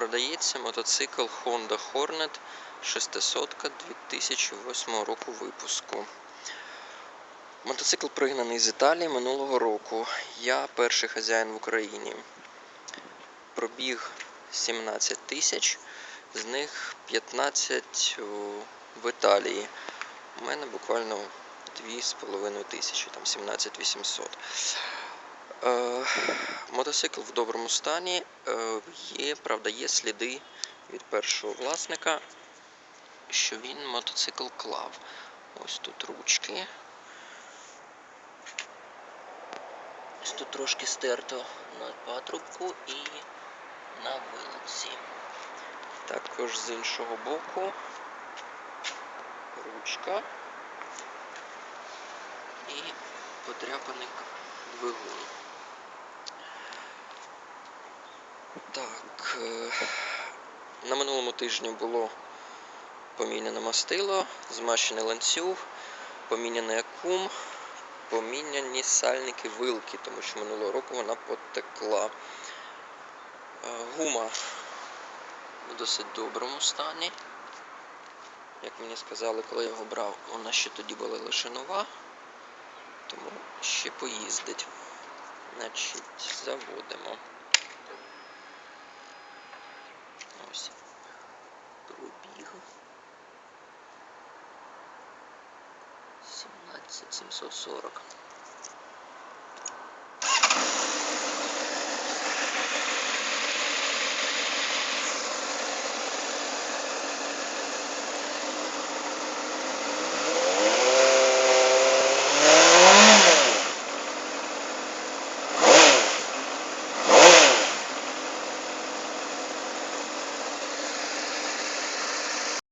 продається мотоцикл Honda Hornet 600 2008 року випуску. Мотоцикл пригнаний з Італії минулого року. Я перший хазяїн в Україні. Пробіг 17 тисяч, з них 15 в Італії. У мене буквально 2,5 тисячі, там 17 800. Е, мотоцикл в доброму стані. Е, є, правда, є сліди від першого власника, що він мотоцикл клав. Ось тут ручки. Ось тут трошки стерто на патрубку і на вилці. Також з іншого боку ручка і подряпаний двигун. Так, е, на минулому тижні було поміняне мастило, змащений ланцюг, поміняний акум, поміняні сальники вилки, тому що минулого року вона потекла. Е, Гума в досить доброму стані. Як мені сказали, коли я його брав, вона ще тоді була лише нова, тому ще поїздить. Значить, заводимо. Ось. Пробіг. 17740.